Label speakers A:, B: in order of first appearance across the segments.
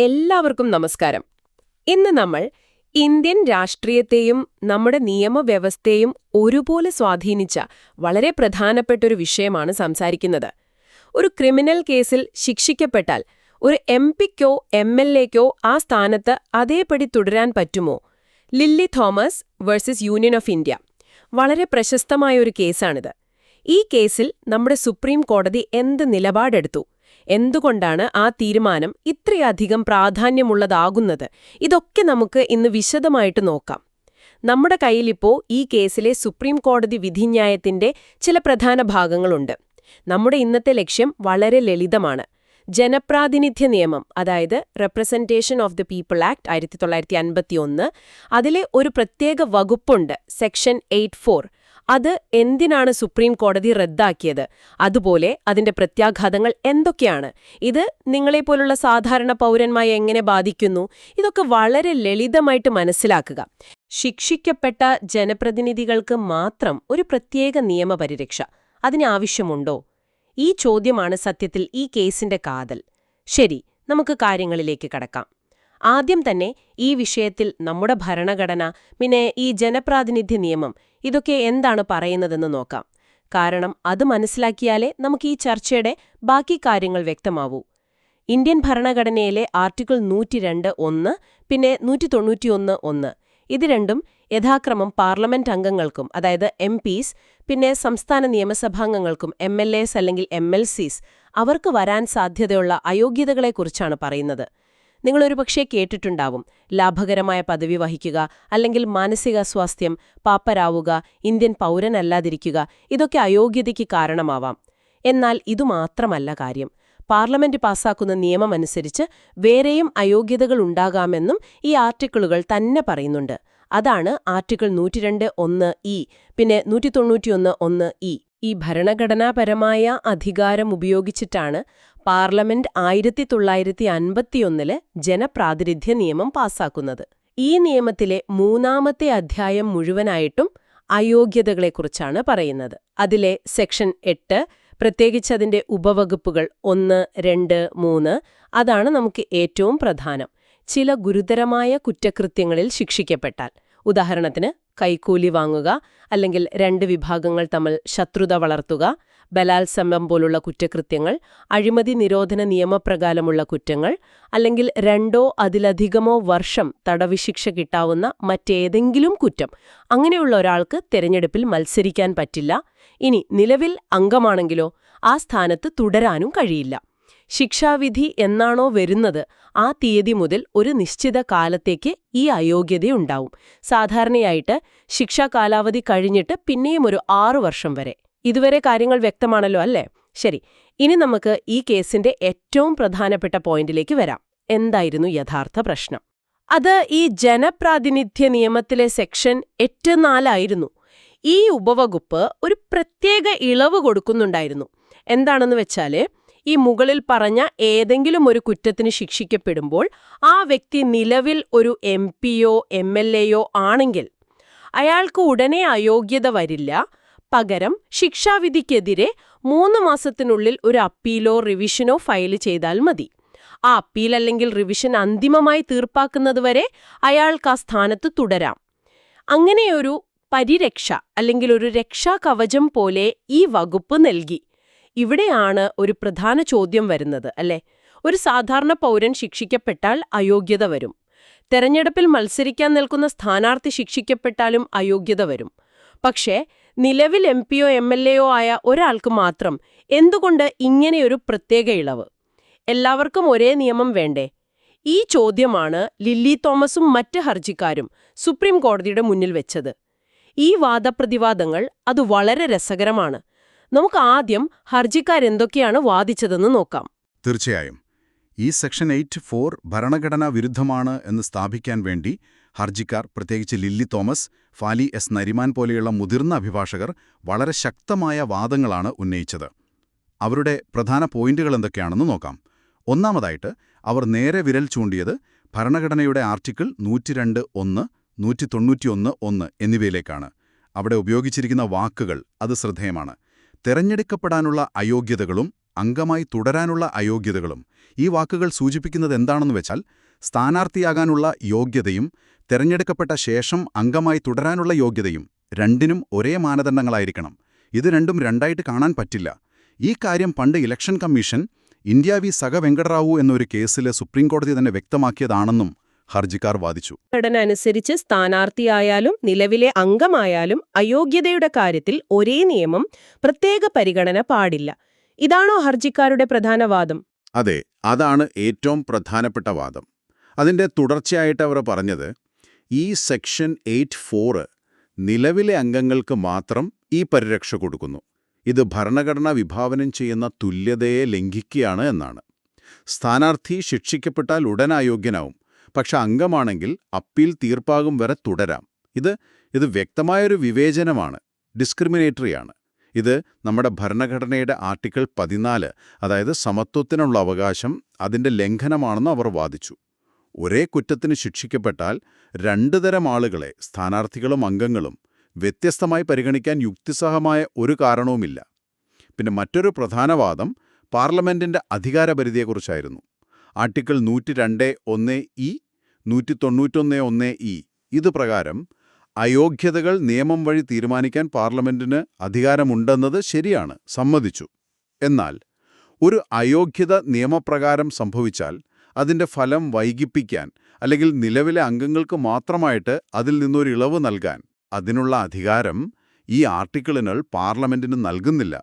A: എല്ലാവർക്കും നമസ്കാരം. ഇന്ന് നമ്മൾ ഇന്ത്യൻ രാഷ്ട്രീയത്തെയും നമ്മുടെ നിയമവ്യവസ്ഥയും ഒരുപോലെ സ്വാധീനിച്ച വളരെ പ്രധാനപ്പെട്ട ഒരു വിഷയമാണ് സംസാരിക്കുന്നത്. ഒരു ക്രിമിനൽ കേസിൽ ശിക്ഷിക്കപ്പെട്ടാൽ ഒരു എം പിക്കോ എം എൽ എക്കോ ആ സ്ഥാനത്ത് അതേപടി തുടരാൻ പറ്റുമോ? Lily Thomas versus union of India. വളരെ പ്രശസ്തമായ ഒരു കേസാണിത്. ഈ കേസിൽ നമ്മുടെ സുപ്രീം കോടതി എന്ത് നിലപാടെടുത്തു? എന്തുകൊണ്ടാണ് ആ തീരുമാനം ഇത്രയധികം പ്രാധാന്യമുള്ളതാകുന്നത്? ഇതൊക്കെ നമുക്ക് ഇന്ന് വിശദമായിട്ട് നോക്കാം. നമ്മുടെ കയ്യിലിപ്പോ ഈ കേസിലെ സുപ്രീം കോടതി വിധിന്യായത്തിന്റെ ചില പ്രധാന ഭാഗങ്ങളുണ്ട്. നമ്മുടെ ഇന്നത്തെ ലക്ഷ്യം വളരെ ലളിതമാണ്. ജനപ്രാതിനിധ്യ നിയമം അതായത് representation of the people act ആയിരത്തി തൊള്ളായിരത്തി അൻപത്തിയൊന്ന് അതിലെ ഒരു പ്രത്യേക വകുപ്പുണ്ട് സെക്ഷൻ എയ്റ്റ് അത് എന്തിനാണ് സുപ്രീം കോടതി റദ്ദാക്കിയത്? അതുപോലെ അതിന്റെ പ്രത്യാഘാതങ്ങൾ എന്തൊക്കെയാണ്? ഇത് നിങ്ങളെപ്പോലുള്ള സാധാരണ പൗരന്മാരെ എങ്ങനെ ബാധിക്കുന്നു? ഇതൊക്കെ വളരെ ലളിതമായിട്ട് മനസ്സിലാക്കുക. ശിക്ഷിക്കപ്പെട്ട ജനപ്രതിനിധികൾക്ക് മാത്രം ഒരു പ്രത്യേക നിയമപരിരക്ഷ. അതിന് ആവശ്യമുണ്ടോ? ഈ ചോദ്യമാണ് സത്യത്തിൽ ഈ കേസിന്റെ കാതൽ. ശരി നമുക്ക് കാര്യങ്ങളിലേക്ക് കടക്കാം. ആദ്യം തന്നെ ഈ വിഷയത്തിൽ നമ്മുടെ ഭരണഘടന പിന്നെ ഈ ജനപ്രാതിനിധ്യ നിയമം ഇതൊക്കെ എന്താണ് പറയുന്നതെന്ന് നോക്കാം. കാരണം അത് മനസ്സിലാക്കിയാലേ നമുക്ക് ഈ ചർച്ചയുടെ ബാക്കി കാര്യങ്ങൾ വ്യക്തമാവൂ. ഇന്ത്യൻ ഭരണഘടനയിലെ ആർട്ടിക്കിൾ നൂറ്റിരണ്ട് ഒന്ന് പിന്നെ നൂറ്റി തൊണ്ണൂറ്റിയൊന്ന് ഒന്ന്. ഇത് രണ്ടും യഥാക്രമം പാർലമെന്റ് അംഗങ്ങൾക്കും അതായത് എം പിന്നെ സംസ്ഥാന നിയമസഭാംഗങ്ങൾക്കും എം അല്ലെങ്കിൽ എം അവർക്ക് വരാൻ സാധ്യതയുള്ള അയോഗ്യതകളെക്കുറിച്ചാണ് പറയുന്നത്. നിങ്ങളൊരു പക്ഷേ കേട്ടിട്ടുണ്ടാവും. ലാഭകരമായ പദവി വഹിക്കുക അല്ലെങ്കിൽ മാനസിക സ്വാസ്ഥ്യം പാപ്പരാവുക ഇന്ത്യൻ പൗരനല്ലാതിരിക്കുക ഇതൊക്കെ അയോഗ്യതയ്ക്ക് കാരണമാവാം. എന്നാൽ ഇതുമാത്രമല്ല കാര്യം. പാർലമെന്റ് പാസാക്കുന്ന നിയമമനുസരിച്ച് വേറെയും അയോഗ്യതകൾ ഉണ്ടാകാമെന്നും ഈ ആർട്ടിക്കിളുകൾ തന്നെ പറയുന്നുണ്ട്. അതാണ് ആർട്ടിക്കിൾ നൂറ്റിരണ്ട് ഒന്ന് ഇ പിന്നെ നൂറ്റി തൊണ്ണൂറ്റിയൊന്ന് ഒന്ന് ഇ. ഈ ഭരണഘടനാപരമായ അധികാരം ഉപയോഗിച്ചിട്ടാണ് പാർലമെന്റ് ആയിരത്തി തൊള്ളായിരത്തി അൻപത്തിയൊന്നിൽ ജനപ്രാതിനിധ്യ നിയമം പാസാക്കുന്നത്. ഈ നിയമത്തിലെ മൂന്നാമത്തെ അധ്യായം മുഴുവനായിട്ടും അയോഗ്യതകളെക്കുറിച്ചാണ് പറയുന്നത്. അതിലെ സെക്ഷൻ എട്ട് പ്രത്യേകിച്ച് അതിന്റെ ഉപവകുപ്പുകൾ ഒന്ന് രണ്ട് മൂന്ന് അതാണ് നമുക്ക് ഏറ്റവും പ്രധാനം. ചില ഗുരുതരമായ കുറ്റകൃത്യങ്ങളിൽ ശിക്ഷിക്കപ്പെട്ടാൽ. ഉദാഹരണത്തിന് കൈക്കൂലി വാങ്ങുക അല്ലെങ്കിൽ രണ്ട് വിഭാഗങ്ങൾ തമ്മിൽ ശത്രുത വളർത്തുക ബലാത്സംഗം പോലുള്ള കുറ്റകൃത്യങ്ങൾ അഴിമതി നിരോധന നിയമപ്രകാരമുള്ള കുറ്റങ്ങൾ അല്ലെങ്കിൽ രണ്ടോ അതിലധികമോ വർഷം തടവിശിക്ഷ കിട്ടാവുന്ന മറ്റേതെങ്കിലും കുറ്റം. അങ്ങനെയുള്ള ഒരാൾക്ക് തെരഞ്ഞെടുപ്പിൽ മത്സരിക്കാൻ പറ്റില്ല. ഇനി നിലവിൽ അംഗമാണെങ്കിലോ ആ സ്ഥാനത്ത് തുടരാനും കഴിയില്ല. ശിക്ഷാവിധി എന്നാണോ വരുന്നത് ആ തീയതി മുതൽ ഒരു നിശ്ചിത കാലത്തേക്ക് ഈ അയോഗ്യതയുണ്ടാവും. സാധാരണയായിട്ട് ശിക്ഷാ കാലാവധി കഴിഞ്ഞിട്ട് പിന്നെയും ഒരു ആറു വർഷം വരെ. ഇതുവരെ കാര്യങ്ങൾ വ്യക്തമാണല്ലോ അല്ലേ? ശരി ഇനി നമുക്ക് ഈ കേസിന്റെ ഏറ്റവും പ്രധാനപ്പെട്ട പോയിന്റിലേക്ക് വരാം. എന്തായിരുന്നു യഥാർത്ഥ പ്രശ്നം? അത് ഈ ജനപ്രാതിനിധ്യ നിയമത്തിലെ സെക്ഷൻ എട്ട് നാലായിരുന്നു. ഈ ഉപവകുപ്പ് ഒരു പ്രത്യേക ഇളവ് കൊടുക്കുന്നുണ്ടായിരുന്നു. എന്താണെന്ന് വെച്ചാൽ ഈ മുകളിൽ പറഞ്ഞ ഏതെങ്കിലും ഒരു കുറ്റത്തിന് ശിക്ഷിക്കപ്പെടുമ്പോൾ ആ വ്യക്തി നിലവിൽ ഒരു എം പിയോ എം എൽ എയോ ആണെങ്കിൽ അയാൾക്ക് ഉടനെ അയോഗ്യത വരില്ല പകരം ശിക്ഷാവിധിക്കെതിരെ മൂന്ന് മാസത്തിനുള്ളിൽ ഒരു അപ്പീലോ റിവിഷനോ ഫയൽ ചെയ്താൽ മതി. ആ അപ്പീൽ അല്ലെങ്കിൽ റിവിഷൻ അന്തിമമായി തീർപ്പാക്കുന്നതുവരെ അയാൾക്ക് ആ സ്ഥാനത്ത് തുടരാം. അങ്ങനെയൊരു പരിരക്ഷ അല്ലെങ്കിൽ ഒരു രക്ഷാകവചം പോലെ ഈ വകുപ്പ് നൽകി. ഇവിടെയാണ് ഒരു പ്രധാന ചോദ്യം വരുന്നത് അല്ലേ? ഒരു സാധാരണ പൗരൻ ശിക്ഷിക്കപ്പെട്ടാൽ അയോഗ്യത വരും. തെരഞ്ഞെടുപ്പിൽ മത്സരിക്കാൻ നിൽക്കുന്ന സ്ഥാനാർത്ഥി ശിക്ഷിക്കപ്പെട്ടാലും അയോഗ്യത വരും. പക്ഷേ നിലവിൽ എം പിയോ എം എൽ ആയ ഒരാൾക്ക് മാത്രം എന്തുകൊണ്ട് ഇങ്ങനെയൊരു പ്രത്യേക ഇളവ്? എല്ലാവർക്കും ഒരേ നിയമം വേണ്ടേ? ഈ ചോദ്യമാണ് ലില്ലി തോമസും മറ്റ് ഹർജിക്കാരും സുപ്രീം കോടതിയുടെ മുന്നിൽ വെച്ചത്. ഈ വാദപ്രതിവാദങ്ങൾ അത് വളരെ രസകരമാണ്. നമുക്ക് ആദ്യം ഹർജിക്കാരെന്തൊക്കെയാണ് വാദിച്ചതെന്ന് നോക്കാം.
B: തീർച്ചയായും. ഈ സെക്ഷൻ എയ്റ്റ് ഫോർ ഭരണഘടനാ വിരുദ്ധമാണ് എന്ന് സ്ഥാപിക്കാൻ വേണ്ടി ഹർജിക്കാർ പ്രത്യേകിച്ച് ലില്ലി തോമസ് ഫാലി എസ് നരിമാൻ പോലെയുള്ള മുതിർന്ന അഭിഭാഷകർ വളരെ ശക്തമായ വാദങ്ങളാണ് ഉന്നയിച്ചത്. അവരുടെ പ്രധാന പോയിന്റുകൾ എന്തൊക്കെയാണെന്ന് നോക്കാം. ഒന്നാമതായിട്ട് അവർ നേരെ വിരൽ ചൂണ്ടിയത് ഭരണഘടനയുടെ ആർട്ടിക്കിൾ നൂറ്റിരണ്ട് ഒന്ന് നൂറ്റി തൊണ്ണൂറ്റിയൊന്ന് ഒന്ന് എന്നിവയിലേക്കാണ്. അവിടെ ഉപയോഗിച്ചിരിക്കുന്ന വാക്കുകൾ അത് ശ്രദ്ധേയമാണ്. തെരഞ്ഞെടുക്കപ്പെടാനുള്ള അയോഗ്യതകളും അംഗമായി തുടരാനുള്ള അയോഗ്യതകളും ഈ വാക്കുകൾ സൂചിപ്പിക്കുന്നത് എന്താണെന്ന് വെച്ചാൽ സ്ഥാനാർത്ഥിയാകാനുള്ള യോഗ്യതയും തെരഞ്ഞെടുക്കപ്പെട്ട ശേഷം അംഗമായി തുടരാനുള്ള യോഗ്യതയും രണ്ടിനും ഒരേ മാനദണ്ഡങ്ങളായിരിക്കണം. ഇത് രണ്ടും രണ്ടായിട്ട് കാണാൻ പറ്റില്ല. ഈ കാര്യം പണ്ട് ഇലക്ഷൻ കമ്മീഷൻ ഇന്ത്യ വി സഹ വെങ്കടറാവു എന്നൊരു കേസിൽ സുപ്രീംകോടതി തന്നെ വ്യക്തമാക്കിയതാണെന്നും ഹർജിക്കാർ വാദിച്ചു.
A: ഘടന അനുസരിച്ച് സ്ഥാനാർത്ഥിയായാലും നിലവിലെ അംഗമായാലും അയോഗ്യതയുടെ കാര്യത്തിൽ ഒരേ നിയമം പ്രത്യേക പരിഗണന പാടില്ല. ഇതാണോ ഹർജിക്കാരുടെ പ്രധാന വാദം?
B: അതെ അതാണ് ഏറ്റവും പ്രധാനപ്പെട്ട വാദം. അതിന്റെ തുടർച്ചയായിട്ട് അവർ പറഞ്ഞത് ഈ സെക്ഷൻ എയ്റ്റ് ഫോറ് നിലവിലെ അംഗങ്ങൾക്ക് മാത്രം ഈ പരിരക്ഷ കൊടുക്കുന്നു. ഇത് ഭരണഘടന വിഭാവനം ചെയ്യുന്ന തുല്യതയെ ലംഘിക്കുകയാണ് എന്നാണ്. സ്ഥാനാർത്ഥി ശിക്ഷിക്കപ്പെട്ടാൽ ഉടൻ അയോഗ്യനാവും പക്ഷെ അംഗമാണെങ്കിൽ അപ്പീൽ തീർപ്പാകും വരെ തുടരാം. ഇത് ഇത് വ്യക്തമായൊരു വിവേചനമാണ് ഡിസ്ക്രിമിനേറ്ററിയാണ്. ഇത് നമ്മുടെ ഭരണഘടനയുടെ ആർട്ടിക്കിൾ പതിനാല് അതായത് സമത്വത്തിനുള്ള അവകാശം അതിന്റെ ലംഘനമാണെന്ന് അവർ വാദിച്ചു. ഒരേ കുറ്റത്തിന് ശിക്ഷിക്കപ്പെട്ടാൽ രണ്ടു തരം ആളുകളെ സ്ഥാനാർത്ഥികളും അംഗങ്ങളും വ്യത്യസ്തമായി പരിഗണിക്കാൻ യുക്തിസഹമായ ഒരു കാരണവുമില്ല. പിന്നെ മറ്റൊരു പ്രധാന വാദം പാർലമെന്റിന്റെ അധികാരപരിധിയെക്കുറിച്ചായിരുന്നു. ആർട്ടിക്കിൾ നൂറ്റി രണ്ട് ഒന്ന് ഇ നൂറ്റി തൊണ്ണൂറ്റൊന്ന് ഒന്ന് ഇ. ഇത് പ്രകാരം അയോഗ്യതകൾ നിയമം വഴി തീരുമാനിക്കാൻ പാർലമെന്റിന് അധികാരമുണ്ടെന്നത് ശരിയാണ് സമ്മതിച്ചു. എന്നാൽ ഒരു അയോഗ്യത നിയമപ്രകാരം സംഭവിച്ചാൽ അതിന്റെ ഫലം വൈകിപ്പിക്കാൻ അല്ലെങ്കിൽ നിലവിലെ അംഗങ്ങൾക്ക് മാത്രമായിട്ട് അതിൽ നിന്നൊരു ഇളവ് നൽകാൻ അതിനുള്ള അധികാരം ഈ ആർട്ടിക്കിളിനുകൾ പാർലമെന്റിന് നൽകുന്നില്ല.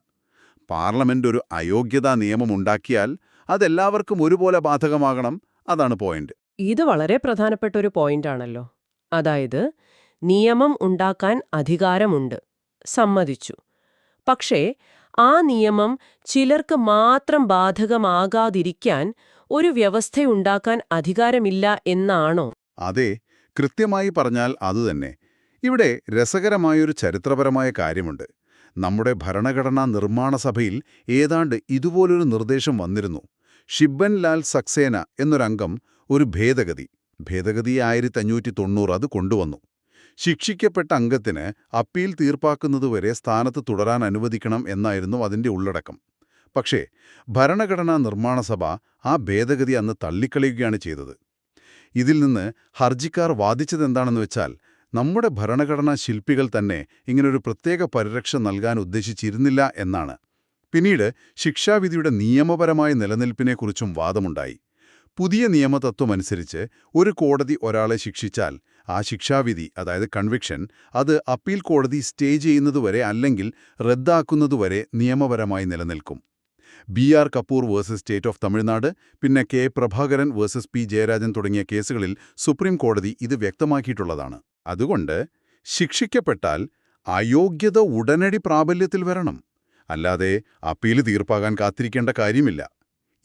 B: പാർലമെന്റ് ഒരു അയോഗ്യതാ നിയമമുണ്ടാക്കിയാൽ അതെല്ലാവർക്കും ഒരുപോലെ ബാധകമാകണം. അതാണ് പോയിന്റ്.
A: ഇത് വളരെ പ്രധാനപ്പെട്ട ഒരു പോയിന്റാണല്ലോ. അതായത് നിയമം ഉണ്ടാക്കാൻ അധികാരമുണ്ട്. സമ്മതിച്ചു. പക്ഷേ ആ നിയമം ചിലർക്ക് മാത്രം ബാധകമാകാതിരിക്കാൻ ഒരു വ്യവസ്ഥയുണ്ടാക്കാൻ അധികാരമില്ല എന്നാണോ?
B: അതെ കൃത്യമായി പറഞ്ഞാൽ അതുതന്നെ ഇവിടെ രസകരമായൊരു ചരിത്രപരമായ കാര്യമുണ്ട്. നമ്മുടെ ഭരണഘടനാ നിർമ്മാണ സഭയിൽ ഏതാണ്ട് ഇതുപോലൊരു നിർദ്ദേശം വന്നിരുന്നു. ഷിബൻ ലാൽ സക്സേന എന്നൊരംഗം ഒരു ഭേദഗതി. ഭേദഗതി ആയിരത്തി അഞ്ഞൂറ്റി തൊണ്ണൂറ് അത് കൊണ്ടുവന്നു. ശിക്ഷിക്കപ്പെട്ട അംഗത്തിന് അപ്പീൽ തീർപ്പാക്കുന്നതുവരെ സ്ഥാനത്ത് തുടരാൻ അനുവദിക്കണം എന്നായിരുന്നു അതിന്റെ ഉള്ളടക്കം. പക്ഷേ ഭരണഘടനാ നിർമ്മാണ സഭ ആ ഭേദഗതി അന്ന് തള്ളിക്കളയുകയാണ് ചെയ്തത്. ഇതിൽ നിന്ന് ഹർജിക്കാർ വാദിച്ചതെന്താണെന്ന് വെച്ചാൽ നമ്മുടെ ഭരണഘടനാ ശില്പികൾ തന്നെ ഇങ്ങനൊരു പ്രത്യേക പരിരക്ഷ നൽകാൻ ഉദ്ദേശിച്ചിരുന്നില്ല എന്നാണ്. പിന്നീട് ശിക്ഷാവിധിയുടെ നിയമപരമായ നിലനിൽപ്പിനെക്കുറിച്ചും വാദമുണ്ടായി. പുതിയ നിയമതത്വമനുസരിച്ച് ഒരു കോടതി ഒരാളെ ശിക്ഷിച്ചാൽ ആ ശിക്ഷാവിധി അതായത് കൺവിക്ഷൻ അത് അപ്പീൽ കോടതി സ്റ്റേ ചെയ്യുന്നതുവരെ അല്ലെങ്കിൽ റദ്ദാക്കുന്നതുവരെ നിയമപരമായി നിലനിൽക്കും. B R Kapoor versus state of Tamil Nadu പിന്നെ K Prabhakaran versus P Jayarajan തുടങ്ങിയ കേസുകളിൽ സുപ്രീം കോടതി ഇത് വ്യക്തമാക്കിയിട്ടുള്ളതാണ്. അതുകൊണ്ട് ശിക്ഷിക്കപ്പെട്ടാൽ അയോഗ്യത ഉടനടി പ്രാബല്യത്തിൽ വരണം. അല്ലാതെ അപ്പീൽ തീർപ്പാകാൻ കാത്തിരിക്കേണ്ട കാര്യമില്ല.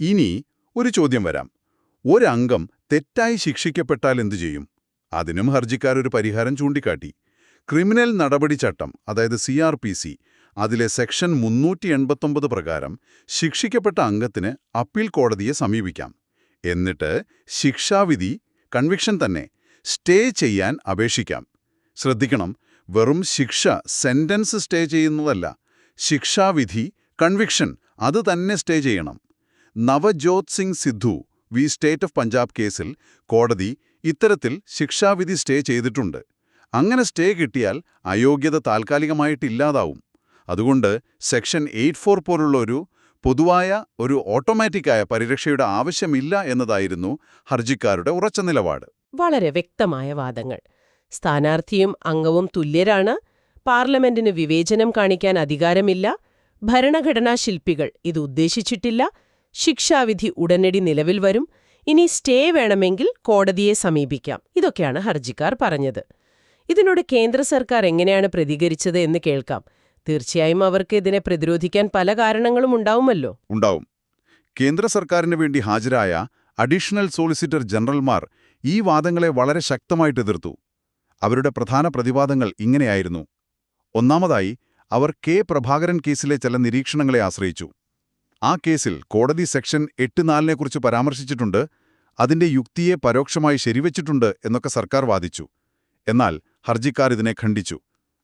B: ഇനി ഒരു ചോദ്യം വരാം. ഒരംഗം തെറ്റായി ശിക്ഷിക്കപ്പെട്ടാൽ എന്തു ചെയ്യും? അതിനും ഹർജിക്കാരൊരു പരിഹാരം ചൂണ്ടിക്കാട്ടി. ക്രിമിനൽ നടപടി ചട്ടം അതായത് സി ആർ പി സി അതിലെ സെക്ഷൻ മുന്നൂറ്റി എൺപത്തൊമ്പത് പ്രകാരം ശിക്ഷിക്കപ്പെട്ട അംഗത്തിന് അപ്പീൽ കോടതിയെ സമീപിക്കാം. എന്നിട്ട് ശിക്ഷാവിധി കൺവിക്ഷൻ തന്നെ സ്റ്റേ ചെയ്യാൻ അപേക്ഷിക്കാം. ശ്രദ്ധിക്കണം വെറും ശിക്ഷ സെന്റൻസ് സ്റ്റേ ചെയ്യുന്നതല്ല. ശിക്ഷാവിധി കൺവിക്ഷൻ അത് തന്നെ സ്റ്റേ ചെയ്യണം. Navjot Singh Sidhu V state of Punjab കേസിൽ കോടതി ഇത്തരത്തിൽ ശിക്ഷാവിധി സ്റ്റേ ചെയ്തിട്ടുണ്ട്. അങ്ങനെ സ്റ്റേ കിട്ടിയാൽ അയോഗ്യത താൽക്കാലികമായിട്ടില്ലാതാവും. അതുകൊണ്ട് സെക്ഷൻ എയ്റ്റ് ഫോർ പോലുള്ള ഒരു പൊതുവായ ഒരു ഓട്ടോമാറ്റിക്കായ പരിരക്ഷയുടെ ആവശ്യമില്ല എന്നതായിരുന്നു ഹർജിക്കാരുടെ ഉറച്ച നിലപാട്.
A: വളരെ വ്യക്തമായ വാദങ്ങൾ. സ്ഥാനാർത്ഥിയും അംഗവും തുല്യരാണ്. പാർലമെന്റിന് വിവേചനം കാണിക്കാൻ അധികാരമില്ല. ഭരണഘടനാ ശില്പികൾ ഇത് ഉദ്ദേശിച്ചിട്ടില്ല. ശിക്ഷാവിധി ഉടനടി നിലവിൽ വരും. ഇനി സ്റ്റേ വേണമെങ്കിൽ കോടതിയെ സമീപിക്കാം. ഇതൊക്കെയാണ് ഹർജിക്കാർ പറഞ്ഞത്. ഇതിനോട് കേന്ദ്ര സർക്കാർ എങ്ങനെയാണ് പ്രതികരിച്ചത് എന്ന് കേൾക്കാം. തീർച്ചയായും അവർക്ക് ഇതിനെ പ്രതിരോധിക്കാൻ പല കാരണങ്ങളും ഉണ്ടാവുമല്ലോ.
B: ഉണ്ടാവും. കേന്ദ്ര സർക്കാരിന് വേണ്ടി ഹാജരായ അഡീഷണൽ സോളിസിറ്റർ ജനറൽമാർ ഈ വാദങ്ങളെ വളരെ ശക്തമായിട്ട് എതിർത്തു. അവരുടെ പ്രധാന പ്രതിവാദങ്ങൾ ഇങ്ങനെയായിരുന്നു. ഒന്നാമതായി അവർ കെ പ്രഭാകരൻ കേസിലെ ചില നിരീക്ഷണങ്ങളെ ആശ്രയിച്ചു. ആ കേസിൽ കോടതി സെക്ഷൻ എട്ട് നാലിനെക്കുറിച്ച് പരാമർശിച്ചിട്ടുണ്ട് അതിന്റെ യുക്തിയെ പരോക്ഷമായി ശരിവച്ചിട്ടുണ്ട് എന്നൊക്കെ സർക്കാർ വാദിച്ചു. എന്നാൽ ഹർജിക്കാർ ഇതിനെ ഖണ്ഡിച്ചു.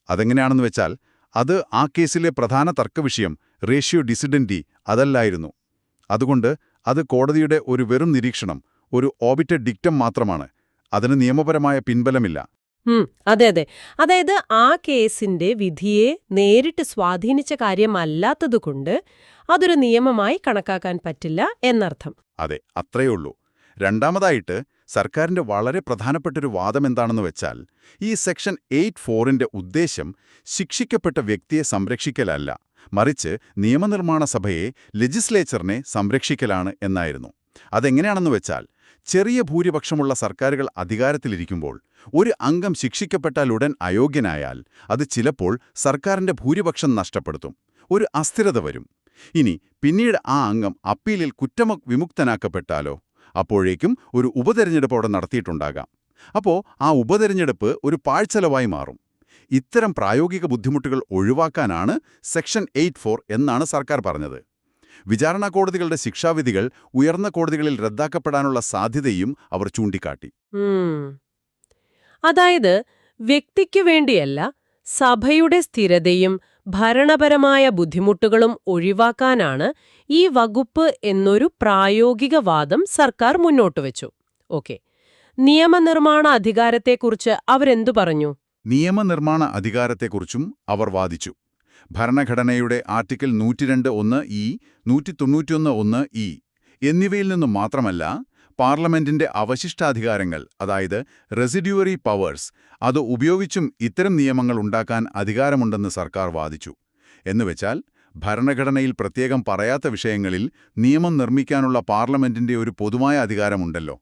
B: അതെങ്ങനെയാണെന്ന് വെച്ചാൽ അത് ആ കേസിലെ പ്രധാന തർക്കവിഷയം റേഷ്യോ ഡിസിഡന്റി അതല്ലായിരുന്നു. അതുകൊണ്ട് അത് കോടതിയുടെ ഒരു വെറും നിരീക്ഷണം ഒരു ഓബിറ്റഡ് ഡിക്റ്റം മാത്രമാണ്. അതിന് നിയമപരമായ പിൻബലമില്ല.
A: അതെ അതെ. അതായത് ആ കേസിന്റെ വിധിയെ നേരിട്ട് സ്വാധീനിച്ച കാര്യമല്ലാത്തതുകൊണ്ട് അതൊരു നിയമമായി കണക്കാക്കാൻ പറ്റില്ല എന്നർത്ഥം.
B: അതെ അത്രയേ ഉള്ളൂ. രണ്ടാമതായിട്ട് സർക്കാരിന്റെ വളരെ പ്രധാനപ്പെട്ടൊരു വാദം എന്താണെന്ന് വെച്ചാൽ ഈ സെക്ഷൻ എയ്റ്റ് ഫോറിന്റെ ഉദ്ദേശം ശിക്ഷിക്കപ്പെട്ട വ്യക്തിയെ സംരക്ഷിക്കലല്ല മറിച്ച് നിയമനിർമ്മാണ സഭയെ ലെജിസ്ലേച്ചറിനെ സംരക്ഷിക്കലാണ് എന്നായിരുന്നു. അതെങ്ങനെയാണെന്ന് വെച്ചാൽ ചെറിയ ഭൂരിപക്ഷമുള്ള സർക്കാരുകൾ അധികാരത്തിലിരിക്കുമ്പോൾ ഒരു അംഗം ശിക്ഷിക്കപ്പെട്ടാൽ ഉടൻ അയോഗ്യനായാൽ അത് ചിലപ്പോൾ സർക്കാരിന്റെ ഭൂരിപക്ഷം നഷ്ടപ്പെടുത്തും ഒരു അസ്ഥിരത വരും. ഇനി പിന്നീട് ആ അംഗം അപ്പീലിൽ കുറ്റമ വിമുക്തനാക്കപ്പെട്ടാലോ? അപ്പോഴേക്കും ഒരു ഉപതെരഞ്ഞെടുപ്പ് അവിടെ നടത്തിയിട്ടുണ്ടാകാം. അപ്പോ ആ ഉപതെരഞ്ഞെടുപ്പ് ഒരു പാഴ്ചലവായി മാറും. ഇത്തരം പ്രായോഗിക ബുദ്ധിമുട്ടുകൾ ഒഴിവാക്കാനാണ് സെക്ഷൻ എയ്റ്റ് എന്നാണ് സർക്കാർ പറഞ്ഞത്. വിചാരണ കോടതികളുടെ ശിക്ഷാവിധികൾ ഉയർന്ന കോടതികളിൽ റദ്ദാക്കപ്പെടാനുള്ള സാധ്യതയും അവർ ചൂണ്ടിക്കാട്ടി.
A: അതായത് വ്യക്തിക്ക് വേണ്ടിയല്ല സഭയുടെ സ്ഥിരതയും ഭരണപരമായ ബുദ്ധിമുട്ടുകളും ഒഴിവാക്കാനാണ് ഈ വകുപ്പ് എന്നൊരു പ്രായോഗിക വാദം സർക്കാർ മുന്നോട്ട് വെച്ചു. ഓക്കെ. നിയമനിർമ്മാണ അധികാരത്തെക്കുറിച്ച് അവരെന്തു പറഞ്ഞു?
B: നിയമനിർമ്മാണ അധികാരത്തെക്കുറിച്ചും അവർ വാദിച്ചു. ഭരണഘടനയുടെ ആർട്ടിക്കിൾ നൂറ്റിരണ്ട് ഒന്ന് ഇ നൂറ്റി തൊണ്ണൂറ്റിയൊന്ന് ഒന്ന് ഇ എന്നിവയിൽ നിന്നും മാത്രമല്ല പാർലമെന്റിന്റെ അവശിഷ്ടാധികാരങ്ങൾ അതായത് റെസിഡ്യൂറി പവേഴ്സ് അത് ഉപയോഗിച്ചും ഇത്തരം നിയമങ്ങൾ ഉണ്ടാക്കാൻ അധികാരമുണ്ടെന്ന് സർക്കാർ വാദിച്ചു. എന്നുവെച്ചാൽ ഭരണഘടനയിൽ പ്രത്യേകം പറയാത്ത വിഷയങ്ങളിൽ നിയമം നിർമ്മിക്കാനുള്ള പാർലമെന്റിന്റെ ഒരു പൊതുവായ അധികാരമുണ്ടല്ലോ.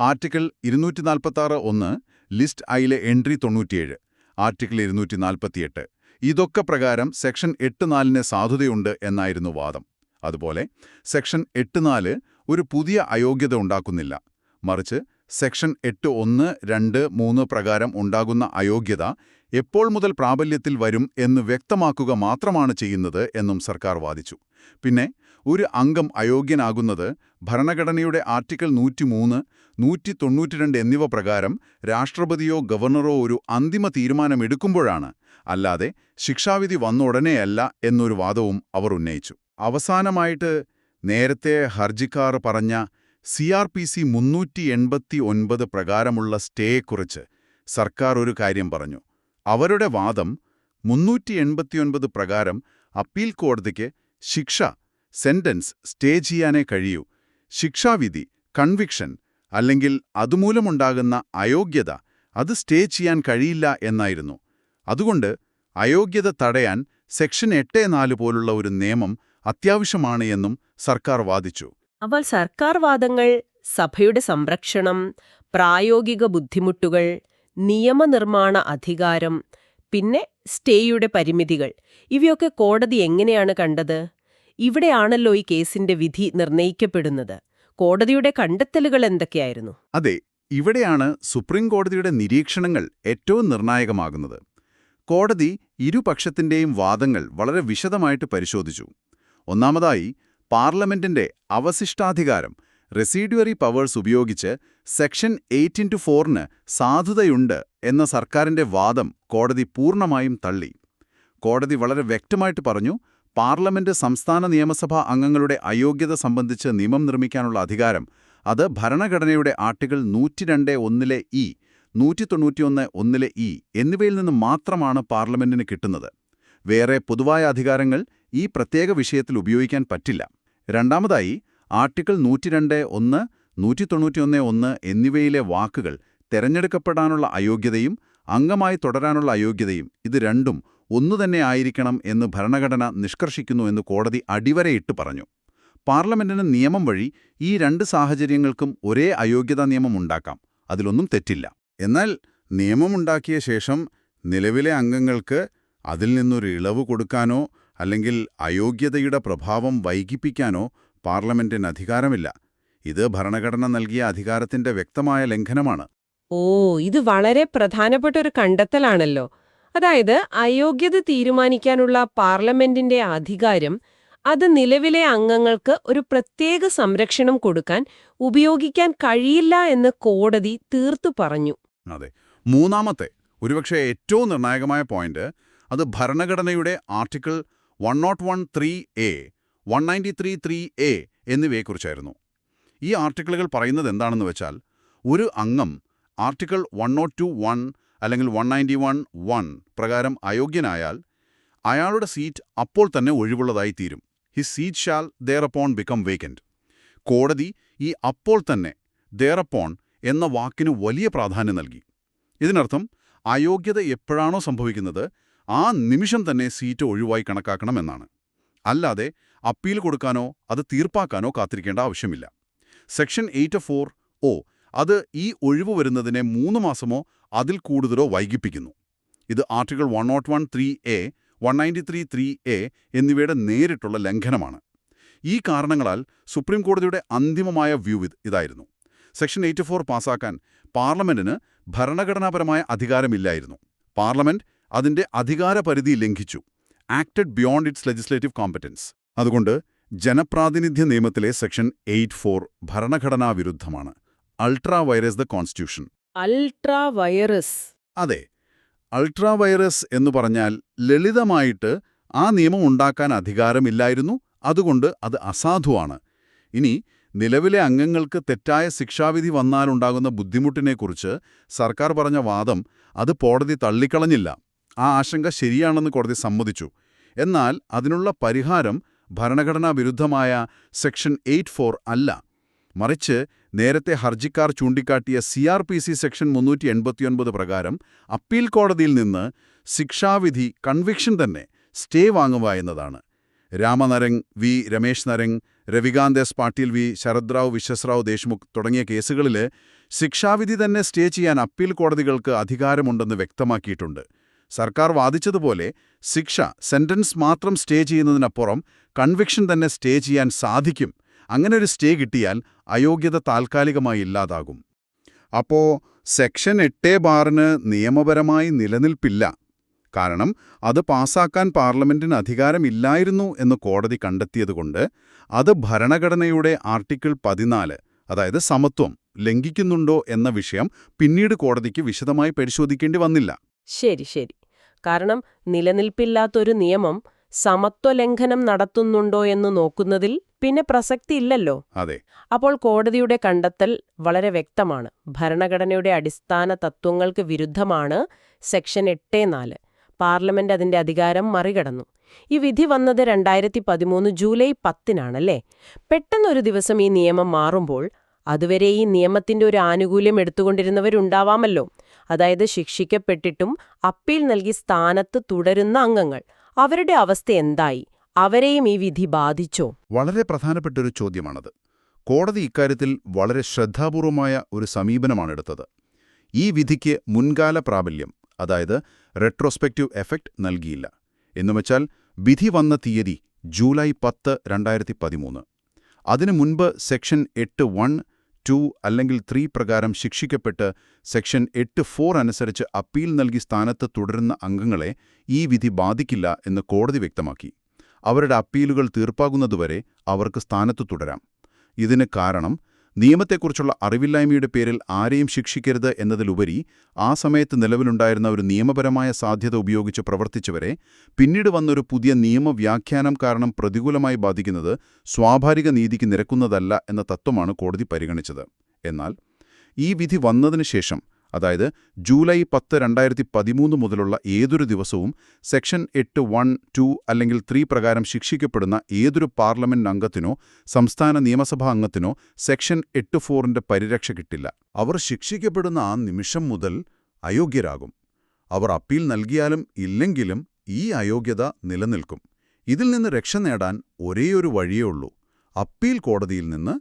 B: ആർട്ടിക്കിൾ ഇരുന്നൂറ്റി നാൽപ്പത്താറ് ഒന്ന് ലിസ്റ്റ് ഐയിലെ എൻട്രി തൊണ്ണൂറ്റിയേഴ് ആർട്ടിക്കിൾ ഇരുന്നൂറ്റി നാൽപ്പത്തിയെട്ട് ഇതൊക്കെ പ്രകാരം സെക്ഷൻ എട്ട് നാലിന് സാധുതയുണ്ട് എന്നായിരുന്നു വാദം. അതുപോലെ സെക്ഷൻ എട്ട് നാല് ഒരു പുതിയ അയോഗ്യത ഉണ്ടാക്കുന്നില്ല. മറിച്ച് സെക്ഷൻ എട്ട് ഒന്ന് രണ്ട് മൂന്ന് പ്രകാരം ഉണ്ടാകുന്ന അയോഗ്യത എപ്പോൾ മുതൽ പ്രാബല്യത്തിൽ വരും എന്ന് വ്യക്തമാക്കുക മാത്രമാണ് ചെയ്യുന്നത് എന്നും സർക്കാർ വാദിച്ചു. പിന്നെ ഒരു അംഗം അയോഗ്യനാകുന്നത് ഭരണഘടനയുടെ ആർട്ടിക്കിൾ നൂറ്റിമൂന്ന് നൂറ്റി തൊണ്ണൂറ്റിരണ്ട് എന്നിവ പ്രകാരം രാഷ്ട്രപതിയോ ഗവർണറോ ഒരു അന്തിമ തീരുമാനമെടുക്കുമ്പോഴാണ്. അല്ലാതെ ശിക്ഷാവിധി വന്ന ഉടനെയല്ല എന്നൊരു വാദവും അവർ ഉന്നയിച്ചു. അവസാനമായിട്ട് നേരത്തെ ഹർജിക്കാർ പറഞ്ഞ സി ആർ പി സി മുന്നൂറ്റി എൺപത്തി ഒൻപത് പ്രകാരമുള്ള സ്റ്റേയെക്കുറിച്ച് സർക്കാർ ഒരു കാര്യം പറഞ്ഞു. അവരുടെ വാദം മുന്നൂറ്റി എൺപത്തിയൊൻപത് പ്രകാരം അപ്പീൽ കോടതിക്ക് ശിക്ഷ സെന്റൻസ് സ്റ്റേ ചെയ്യാനേ കഴിയൂ. ശിക്ഷാവിധി കൺവിക്ഷൻ അല്ലെങ്കിൽ അതുമൂലമുണ്ടാകുന്ന അയോഗ്യത അത് സ്റ്റേ ചെയ്യാൻ കഴിയില്ല എന്നായിരുന്നു. അതുകൊണ്ട് അയോഗ്യത തടയാൻ സെക്ഷൻ എട്ട് നാല് പോലുള്ള ഒരു നിയമം അത്യാവശ്യമാണ് എന്നും സർക്കാർ വാദിച്ചു.
A: അപ്പോൾ സർക്കാർ വാദങ്ങൾ സഭയുടെ സംരക്ഷണം പ്രായോഗിക ബുദ്ധിമുട്ടുകൾ നിയമനിർമ്മാണ അധികാരം പിന്നെ സ്റ്റേയുടെ പരിമിതികൾ. ഇവയൊക്കെ കോടതി എങ്ങനെയാണ് കണ്ടത്? ഇവിടെയാണല്ലോ ഈ കേസിന്റെ വിധി നിർണയിക്കപ്പെടുന്നത്. കോടതിയുടെ കണ്ടെത്തലുകൾ എന്തൊക്കെയായിരുന്നു?
B: അതെ ഇവിടെയാണ് സുപ്രീം കോടതിയുടെ നിരീക്ഷണങ്ങൾ ഏറ്റവും നിർണായകമാകുന്നത്. കോടതി ഇരുപക്ഷത്തിന്റെയും വാദങ്ങൾ വളരെ വിശദമായിട്ട് പരിശോധിച്ചു. ഒന്നാമതായി പാർലമെന്റിന്റെ അവശിഷ്ടാധികാരം റെസിഡ്യുവറി പവേഴ്സ് ഉപയോഗിച്ച് സെക്ഷൻ എയ്റ്റ് ഇന്റു ഫോറിന് സാധുതയുണ്ട് എന്ന സർക്കാരിന്റെ വാദം കോടതി പൂർണമായും തള്ളി. കോടതി വളരെ വ്യക്തമായിട്ട് പറഞ്ഞു പാർലമെന്റ് സംസ്ഥാന നിയമസഭാ അംഗങ്ങളുടെ അയോഗ്യത സംബന്ധിച്ച് നിയമം നിർമ്മിക്കാനുള്ള അധികാരം അത് ഭരണഘടനയുടെ ആർട്ടിക്കിൾ നൂറ്റിരണ്ട് ഒന്നിലെ ഇ നൂറ്റി തൊണ്ണൂറ്റിയൊന്ന് ഒന്നിലെ ഇ എന്നിവയിൽ നിന്ന് മാത്രമാണ് പാർലമെന്റിന് കിട്ടുന്നത്. വേറെ പൊതുവായ അധികാരങ്ങൾ ഈ പ്രത്യേക വിഷയത്തിൽ ഉപയോഗിക്കാൻ പറ്റില്ല. രണ്ടാമതായി ആർട്ടിക്കിൾ നൂറ്റിരണ്ട് ഒന്ന് നൂറ്റി തൊണ്ണൂറ്റിയൊന്ന് ഒന്ന് എന്നിവയിലെ വാക്കുകൾ തെരഞ്ഞെടുക്കപ്പെടാനുള്ള അയോഗ്യതയും അംഗമായി തുടരാനുള്ള അയോഗ്യതയും ഇത് രണ്ടും ഒന്നുതന്നെ ആയിരിക്കണം എന്ന് ഭരണഘടന നിഷ്കർഷിക്കുന്നു എന്ന് കോടതി അടിവരയിട്ട് പറഞ്ഞു. പാർലമെന്റിന് നിയമം വഴി ഈ രണ്ട് സാഹചര്യങ്ങൾക്കും ഒരേ അയോഗ്യതാ നിയമം ഉണ്ടാക്കാം. അതിലൊന്നും തെറ്റില്ല. എന്നാൽ നിയമമുണ്ടാക്കിയ ശേഷം നിലവിലെ അംഗങ്ങൾക്ക് അതിൽ നിന്നൊരു ഇളവ് കൊടുക്കാനോ അല്ലെങ്കിൽ അയോഗ്യതയുടെ പ്രഭാവം വൈകിപ്പിക്കാനോ പാർലമെന്റിന് അധികാരമില്ല. ഇത് ഭരണഘടന നൽകിയ അധികാരത്തിന്റെ വ്യക്തമായ ലംഘനമാണ്.
A: ഓ ഇത് വളരെ പ്രധാനപ്പെട്ട ഒരു കണ്ടെത്തലാണല്ലോ. അതായത് അയോഗ്യത തീരുമാനിക്കാനുള്ള പാർലമെന്റിന്റെ അധികാരം അത് നിലവിലെ അംഗങ്ങൾക്ക് ഒരു പ്രത്യേക സംരക്ഷണം കൊടുക്കാൻ ഉപയോഗിക്കാൻ കഴിയില്ല എന്ന് കോടതി തീർത്തു പറഞ്ഞു.
B: അതെ. മൂന്നാമത്തെ ഒരുപക്ഷെ ഏറ്റവും നിർണായകമായ പോയിന്റ് അത് ഭരണഘടനയുടെ article one nought one three A one ninety three three A എന്നിവയെക്കുറിച്ചായിരുന്നു. ഈ ആർട്ടിക്കിളുകൾ പറയുന്നത് എന്താണെന്ന് വെച്ചാൽ ഒരു അംഗം article one nought two one അല്ലെങ്കിൽ വൺ നയന്റി വൺ വൺ പ്രകാരം അയോഗ്യനായാൽ അയാളുടെ സീറ്റ് അപ്പോൾ തന്നെ ഒഴിവുള്ളതായി തീരും. His seat shall thereupon become vacant കോടതി ഈ അപ്പോൾ തന്നെ ദെയർ അപ്പോൺ എന്ന വാക്കിന് വലിയ പ്രാധാന്യം നൽകി. ഇതിനർത്ഥം അയോഗ്യത എപ്പോഴാണോ സംഭവിക്കുന്നത് ആ നിമിഷം തന്നെ സീറ്റ് ഒഴിവായി കണക്കാക്കണമെന്നാണ് അല്ലാതെ അപ്പീൽ കൊടുക്കാനോ അത് തീർപ്പാക്കാനോ കാത്തിരിക്കേണ്ട ആവശ്യമില്ല. സെക്ഷൻ എയ്റ്റ് ഫോർ ഒ അത് ഈ ഒഴിവ് വരുന്നതിനെ മൂന്ന് മാസമോ അതിൽ കൂടുതലോ വൈകിപ്പിക്കുന്നു. ഇത് article one nought one three A one ninety three three A എന്നിവയുടെ നേരിട്ടുള്ള ലംഘനമാണ്. ഈ കാരണങ്ങളാൽ സുപ്രീം കോടതിയുടെ അന്തിമമായ വ്യൂ ഇത് ഇതായിരുന്നു. സെക്ഷൻ എയ്റ്റ് ഫോർ പാസാക്കാൻ പാർലമെന്റിന് ഭരണഘടനാപരമായ അധികാരമില്ലായിരുന്നു. പാർലമെന്റ് അതിന്റെ അധികാരപരിധി ലംഘിച്ചു. Acted beyond its legislative competence. അതുകൊണ്ട് ജനപ്രാതിനിധ്യ നിയമത്തിലെ സെക്ഷൻ എയ്റ്റ് ഫോർ ഭരണഘടനാ വിരുദ്ധമാണ്. Ultra vires the constitution.
A: Ultra vires.
B: അതെ. അൾട്രാ വൈറസ് എന്ന് പറഞ്ഞാൽ ലളിതമായിട്ട് ആ നിയമം ഉണ്ടാക്കാൻ അധികാരമില്ലായിരുന്നു. അതുകൊണ്ട് അത് അസാധുവാണ്. ഇനി നിലവിലെ അംഗങ്ങൾക്ക് തെറ്റായ ശിക്ഷാവിധി വന്നാലുണ്ടാകുന്ന ബുദ്ധിമുട്ടിനെക്കുറിച്ച് സർക്കാർ പറഞ്ഞ വാദം അത് കോടതി തള്ളിക്കളഞ്ഞില്ല. ആ ആശങ്ക ശരിയാണെന്ന് കോടതി സമ്മതിച്ചു. എന്നാൽ അതിനുള്ള പരിഹാരം ഭരണഘടനാ വിരുദ്ധമായ സെക്ഷൻ എയ്റ്റ് അല്ല. മറിച്ച് നേരത്തെ ഹർജിക്കാർ ചൂണ്ടിക്കാട്ടിയ C R P C section മുന്നൂറ്റി എൺപത്തിയൊൻപത് പ്രകാരം അപ്പീൽ കോടതിയിൽ നിന്ന് ശിക്ഷാവിധി കൺവിക്ഷൻ തന്നെ സ്റ്റേ വാങ്ങുക എന്നതാണ്. Rama Narang V Ramesh Narang Ravikant S Patil V Sharadrao Vishwasrao Deshmukh തുടങ്ങിയ കേസുകളിൽ ശിക്ഷാവിധി തന്നെ സ്റ്റേ ചെയ്യാൻ അപ്പീൽ കോടതികൾക്ക് അധികാരമുണ്ടെന്ന് വ്യക്തമാക്കിയിട്ടുണ്ട്. സർക്കാർ വാദിച്ചതുപോലെ ശിക്ഷ സെന്റൻസ് മാത്രം സ്റ്റേ ചെയ്യുന്നതിനപ്പുറം കൺവിക്ഷൻ തന്നെ സ്റ്റേ ചെയ്യാൻ സാധിക്കും. അങ്ങനെ ഒരു സ്റ്റേ കിട്ടിയാൽ അയോഗ്യത താൽക്കാലികമായി ഇല്ലാതാകും. അപ്പോ സെക്ഷൻ എട്ടേ ബാറിന് നിയമപരമായി നിലനിൽപ്പില്ല. കാരണം അത് പാസാക്കാൻ പാർലമെന്റിന് അധികാരമില്ലായിരുന്നു എന്ന് കോടതി കണ്ടെത്തിയതുകൊണ്ട് അത് ഭരണഘടനയുടെ ആർട്ടിക്കിൾ പതിനാല് അതായത് സമത്വം ലംഘിക്കുന്നുണ്ടോ എന്ന വിഷയം പിന്നീട് കോടതിക്ക് വിശദമായി പരിശോധിക്കേണ്ടി വന്നില്ല.
A: ശരി ശരി. കാരണം നിലനിൽപ്പില്ലാത്തൊരു നിയമം സമത്വലംഘനം നടത്തുന്നുണ്ടോ എന്ന് നോക്കുന്നതിൽ പിന്നെ പ്രസക്തിയില്ലല്ലോ.
B: അതെ.
A: അപ്പോൾ കോടതിയുടെ കണ്ടെത്തൽ വളരെ വ്യക്തമാണ്. ഭരണഘടനയുടെ അടിസ്ഥാന തത്വങ്ങൾക്ക് വിരുദ്ധമാണ് സെക്ഷൻ എട്ട് നാല്. പാർലമെന്റ് അതിന്റെ അധികാരം മറികടന്നു. ഈ വിധി വന്നത് രണ്ടായിരത്തി പതിമൂന്ന് ജൂലൈ പത്തിനാണല്ലേ? പെട്ടെന്നൊരു ദിവസം ഈ നിയമം മാറുമ്പോൾ അതുവരെ ഈ നിയമത്തിന്റെ ഒരു ആനുകൂല്യം എടുത്തുകൊണ്ടിരുന്നവരുണ്ടാവാമല്ലോ. അതായത് ശിക്ഷിക്കപ്പെട്ടിട്ടും അപ്പീൽ നൽകി സ്ഥാനത്ത് തുടരുന്ന അംഗങ്ങൾ. അവരുടെ അവസ്ഥ എന്തായി? അവരെയും ഈ വിധി ബാധിച്ചോ?
B: വളരെ പ്രധാനപ്പെട്ട ഒരു ചോദ്യമാണത്. കോടതി ഇക്കാര്യത്തിൽ വളരെ ശ്രദ്ധാപൂർവമായ ഒരു സമീപനമാണ് എടുത്തത്. ഈ വിധിക്ക് മുൻകാല പ്രാബല്യം അതായത് റെട്രോസ്പെക്റ്റീവ് എഫക്റ്റ് നൽകിയില്ല. എന്നുവെച്ചാൽ വിധി വന്ന തീയതി ജൂലൈ പത്ത് രണ്ടായിരത്തി പതിമൂന്ന് അതിനു മുൻപ് സെക്ഷൻ എട്ട് വൺ ടു അല്ലെങ്കിൽ ത്രീ പ്രകാരം ശിക്ഷിക്കപ്പെട്ട് സെക്ഷൻ എട്ട് ഫോർ അനുസരിച്ച് അപ്പീൽ നൽകി സ്ഥാനത്ത് തുടരുന്ന അംഗങ്ങളെ ഈ വിധി ബാധിക്കില്ല എന്ന് കോടതി വ്യക്തമാക്കി. അവരുടെ അപ്പീലുകൾ തീർപ്പാകുന്നതുവരെ അവർക്ക് സ്ഥാനത്ത് തുടരാം. ഇതിന് കാരണം നിയമത്തെക്കുറിച്ചുള്ള അറിവില്ലായ്മയുടെ പേരിൽ ആരെയും ശിക്ഷിക്കരുത് എന്നതിലുപരി ആ സമയത്ത് നിലവിലുണ്ടായിരുന്ന ഒരു നിയമപരമായ സാധ്യത ഉപയോഗിച്ച് പ്രവർത്തിച്ചവരെ പിന്നീട് വന്നൊരു പുതിയ നിയമവ്യാഖ്യാനം കാരണം പ്രതികൂലമായി ബാധിക്കുന്നത് സ്വാഭാവിക നീതിക്ക് നിരക്കുന്നതല്ല എന്ന തത്വമാണ് കോടതി പരിഗണിച്ചത്. എന്നാൽ ഈ വിധി വന്നതിന് ശേഷം അതായത് ജൂലൈ പത്ത് രണ്ടായിരത്തി പതിമൂന്ന് മുതലുള്ള ഏതൊരു ദിവസവും സെക്ഷൻ എട്ട് വൺ ടു അല്ലെങ്കിൽ ത്രീ പ്രകാരം ശിക്ഷിക്കപ്പെടുന്ന ഏതൊരു പാർലമെന്റ് അംഗത്തിനോ സംസ്ഥാന നിയമസഭാ അംഗത്തിനോ സെക്ഷൻ എട്ട് ഫോറിന്റെ പരിരക്ഷ കിട്ടില്ല. അവർ ശിക്ഷിക്കപ്പെടുന്ന ആ നിമിഷം മുതൽ അയോഗ്യരാകും. അവർ അപ്പീൽ നൽകിയാലും ഇല്ലെങ്കിലും ഈ അയോഗ്യത നിലനിൽക്കും. ഇതിൽ നിന്ന് രക്ഷ നേടാൻ ഒരേയൊരു വഴിയേ ഉള്ളൂ. അപ്പീൽ കോടതിയിൽ നിന്ന്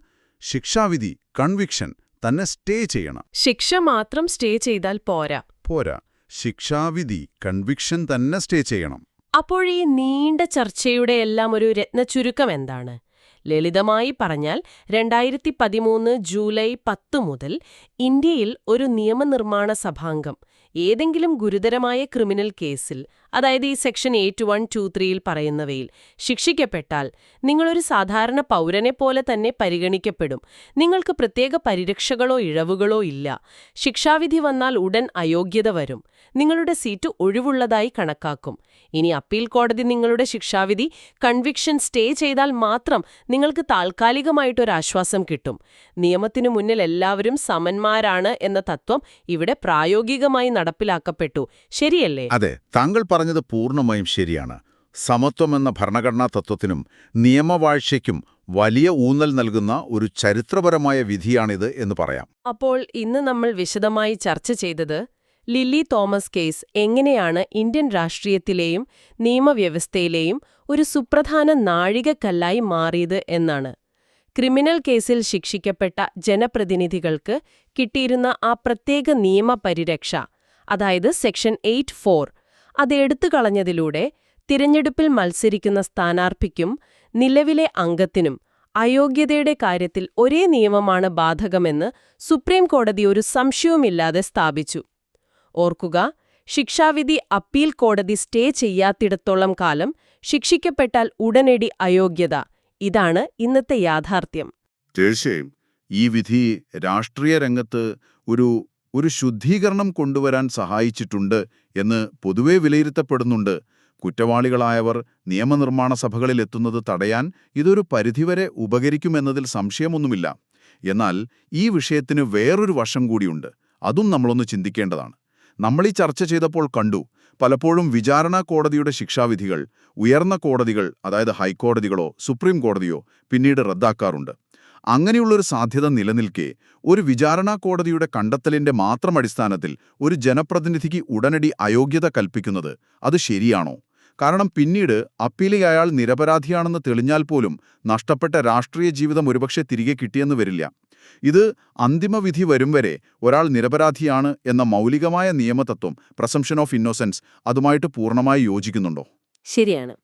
B: ശിക്ഷാവിധി കൺവിക്ഷൻ തന്നെ സ്റ്റേ ചെയ്യണം.
A: ശിക്ഷ മാത്രം സ്റ്റേ ചെയ്താൽ പോരാ.
B: പോരാ. ശിക്ഷാവിധി കൺവിക്ഷൻ തന്നെ സ്റ്റേ ചെയ്യണം.
A: അപ്പോൾ ഈ നീണ്ട ചർച്ചയുടെ എല്ലാം ഒരു രത്നചുരുക്കം എന്താണ്? ലളിതമായി പറഞ്ഞാൽ രണ്ടായിരത്തി പതിമൂന്ന് ജൂലൈ പത്ത് മുതൽ ഇന്ത്യയിൽ ഒരു നിയമനിർമ്മാണ സഭാംഗം ഏതെങ്കിലും ഗുരുതരമായ ക്രിമിനൽ കേസിൽ അതായത് ഈ സെക്ഷൻ എയ്റ്റ് വൺ ടു ത്രീയിൽ പറയുന്നവയിൽ ശിക്ഷിക്കപ്പെട്ടാൽ നിങ്ങളൊരു സാധാരണ പൗരനെ പോലെ തന്നെ പരിഗണിക്കപ്പെടും. നിങ്ങൾക്ക് പ്രത്യേക പരിരക്ഷകളോ ഇഴവുകളോ ഇല്ല. ശിക്ഷാവിധി വന്നാൽ ഉടൻ അയോഗ്യത വരും. നിങ്ങളുടെ സീറ്റ് ഒഴിവുള്ളതായി കണക്കാക്കും. ഇനി അപ്പീൽ കോടതി നിങ്ങളുടെ ശിക്ഷാവിധി കൺവിക്ഷൻ സ്റ്റേ ചെയ്താൽ മാത്രം നിങ്ങൾക്ക് താൽക്കാലികമായിട്ടൊരാശ്വാസം കിട്ടും. നിയമത്തിനു മുന്നിൽ എല്ലാവരും സമന്മാരാണ് എന്ന തത്വം ഇവിടെ പ്രായോഗികമായി നടപ്പിലാക്കപ്പെട്ടു. ശരിയല്ലേ?
B: അതെ താങ്കൾ പറഞ്ഞത് പൂർണമായും ശരിയാണ്. സമത്വം എന്ന ഭരണഘടനാ തത്വത്തിനും നിയമവാഴ്ചയ്ക്കും വലിയ ഊന്നൽ നൽകുന്ന ഒരു ചരിത്രപരമായ വിധിയാണിത് എന്ന് പറയാം.
A: അപ്പോൾ ഇന്ന് നമ്മൾ വിശദമായി ചർച്ച ചെയ്തത് ലില്ലി തോമസ് കേസ് എങ്ങനെയാണ് ഇന്ത്യൻ രാഷ്ട്രീയത്തിലെയും നിയമവ്യവസ്ഥയിലെയും ഒരു സുപ്രധാന നാഴികക്കല്ലായി മാറിയത് എന്നാണ്. ക്രിമിനൽ കേസിൽ ശിക്ഷിക്കപ്പെട്ട ജനപ്രതിനിധികൾക്ക് കിട്ടിയിരുന്ന ആ പ്രത്യേക നിയമപരിരക്ഷ അതായത് സെക്ഷൻ എയ്റ്റ് ഫോർ. അത് എടുത്തു കളഞ്ഞതിലൂടെ തിരഞ്ഞെടുപ്പിൽ മത്സരിക്കുന്ന സ്ഥാനാർത്ഥിക്കും നിലവിലെ അംഗത്തിനും അയോഗ്യതയുടെ കാര്യത്തിൽ ഒരേ നിയമമാണ് ബാധകമെന്ന് സുപ്രീം കോടതി ഒരു സംശയവുമില്ലാതെ സ്ഥാപിച്ചു. ഓർക്കുക ശിക്ഷാവിധി അപ്പീൽ കോടതി സ്റ്റേ ചെയ്യാത്തിടത്തോളം കാലം ശിക്ഷിക്കപ്പെട്ടാൽ ഉടനടി അയോഗ്യത. ഇതാണ് ഇന്നത്തെ യാഥാർത്ഥ്യം.
B: തീർച്ചയായും. ഈ വിധി രാഷ്ട്രീയ രംഗത്ത് ഒരു ഒരു ശുദ്ധീകരണം കൊണ്ടുവരാൻ സഹായിച്ചിട്ടുണ്ട് എന്ന് പൊതുവെ വിലയിരുത്തപ്പെടുന്നുണ്ട്. കുറ്റവാളികളായവർ നിയമനിർമ്മാണ സഭകളിൽ എത്തുന്നത് തടയാൻ ഇതൊരു പരിധിവരെ ഉപകരിക്കുമെന്നതിൽ സംശയമൊന്നുമില്ല. എന്നാൽ ഈ വിഷയത്തിന് വേറൊരു വശം കൂടിയുണ്ട്. അതും നമ്മളൊന്ന് ചിന്തിക്കേണ്ടതാണ്. നമ്മൾ ഈ ചർച്ച ചെയ്തപ്പോൾ കണ്ടു. പലപ്പോഴും വിചാരണ കോടതിയുടെ ശിക്ഷാവിധികൾ ഉയർന്ന കോടതികൾ അതായത് ഹൈക്കോടതികളോ സുപ്രീം കോടതിയോ പിന്നീട് റദ്ദാക്കാറുണ്ട്. അങ്ങനെയുള്ളൊരു സാധ്യത നിലനിൽക്കെ ഒരു വിചാരണാ കോടതിയുടെ കണ്ടെത്തലിന്റെ മാത്രം അടിസ്ഥാനത്തിൽ ഒരു ജനപ്രതിനിധിക്ക് ഉടനടി അയോഗ്യത കൽപ്പിക്കുന്നത് അത് ശരിയാണോ? കാരണം പിന്നീട് അപ്പീലി അയാൾ നിരപരാധിയാണെന്ന് തെളിഞ്ഞാൽ പോലും നഷ്ടപ്പെട്ട രാഷ്ട്രീയ ജീവിതം ഒരുപക്ഷെ തിരികെ കിട്ടിയെന്ന് വരില്ല. ഇത് അന്തിമവിധി വരും വരെ ഒരാൾ നിരപരാധിയാണ് എന്ന മൗലികമായ നിയമതത്വം പ്രസംഷൻ ഓഫ് ഇന്നോസെൻസ് അതുമായിട്ട് പൂർണമായി യോജിക്കുന്നുണ്ടോ?
A: ശരിയാണ്.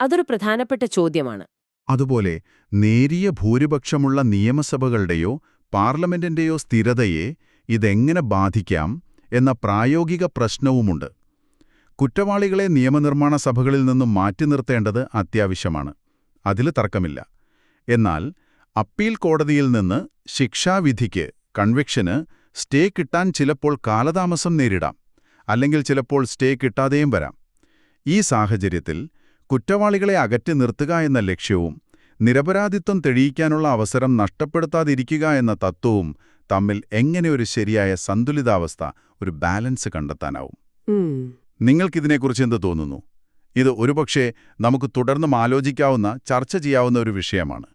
A: അതൊരു പ്രധാനപ്പെട്ട ചോദ്യമാണ്.
B: അതുപോലെ നേരിയ ഭൂരിപക്ഷമുള്ള നിയമസഭകളുടെയോ പാർലമെന്റിന്റെയോ സ്ഥിരതയെ ഇതെങ്ങനെ ബാധിക്കാം എന്ന പ്രായോഗിക പ്രശ്നവുമുണ്ട്. കുറ്റവാളികളെ നിയമനിർമ്മാണ സഭകളിൽ നിന്നും മാറ്റി നിർത്തേണ്ടത് അത്യാവശ്യമാണ്. അതിൽ തർക്കമില്ല. എന്നാൽ അപ്പീൽ കോടതിയിൽ നിന്ന് ശിക്ഷാവിധിക്ക് കൺവിക്ഷന് സ്റ്റേ കിട്ടാൻ ചിലപ്പോൾ കാലതാമസം നേരിടാം. അല്ലെങ്കിൽ ചിലപ്പോൾ സ്റ്റേ കിട്ടാതെയും വരാം. ഈ സാഹചര്യത്തിൽ കുറ്റവാളികളെ അകറ്റി നിർത്തുക എന്ന ലക്ഷ്യവും നിരപരാധിത്വം തെളിയിക്കാനുള്ള അവസരം നഷ്ടപ്പെടുത്താതിരിക്കുക എന്ന തത്വവും തമ്മിൽ എങ്ങനെ ഒരു ശരിയായ സന്തുലിതാവസ്ഥ ഒരു ബാലൻസ് കണ്ടെത്താനാവും? നിങ്ങൾക്കിതിനെക്കുറിച്ച് എന്ത് തോന്നുന്നു? ഇത് ഒരുപക്ഷെ നമുക്ക് തുടർന്നും ആലോചിക്കാവുന്ന ചർച്ച ചെയ്യാവുന്ന ഒരു വിഷയമാണ്.